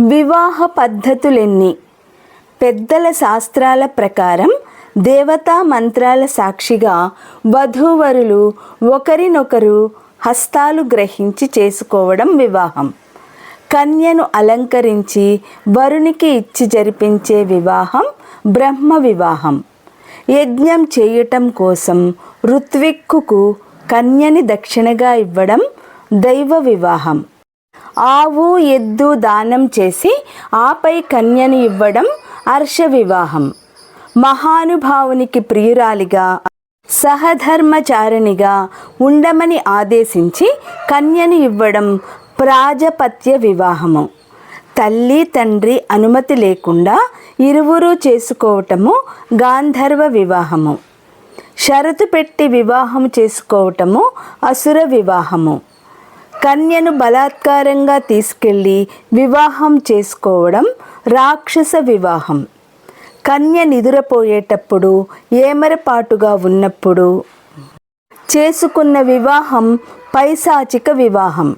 వివాహ పద్ధతులెన్ని? పెద్దల శాస్త్రాల ప్రకారం దేవతా మంత్రాల సాక్షిగా వధూవరులు ఒకరినొకరు హస్తాలు గ్రహించి చేసుకోవడం వివాహం. కన్యను అలంకరించి వరునికి ఇచ్చి జరిపించే వివాహం బ్రహ్మ వివాహం. యజ్ఞం చేయటం కోసం ఋత్విక్కుకు కన్యని దక్షిణగా ఇవ్వడం దైవ వివాహం. ఆవు ఎద్దు దానం చేసి ఆపై కన్యను ఇవ్వడం హర్ష వివాహం మహానుభావునికి ప్రియురాలిగా సహధర్మచారిణిగా ఉండమని ఆదేశించి కన్యను ఇవ్వడం ప్రాజపత్య వివాహము. తల్లి తండ్రి అనుమతి లేకుండా ఇరువురు చేసుకోవటము గాంధర్వ వివాహము. షరతు పెట్టి వివాహం చేసుకోవటము అసుర వివాహము. కన్యను బలాత్కారంగా తీసుకెళ్ళి వివాహం చేసుకోవడం రాక్షస వివాహం. కన్య నిదురపోయేటప్పుడు ఏమరపాటుగా ఉన్నప్పుడు చేసుకున్న వివాహం పైశాచిక వివాహం.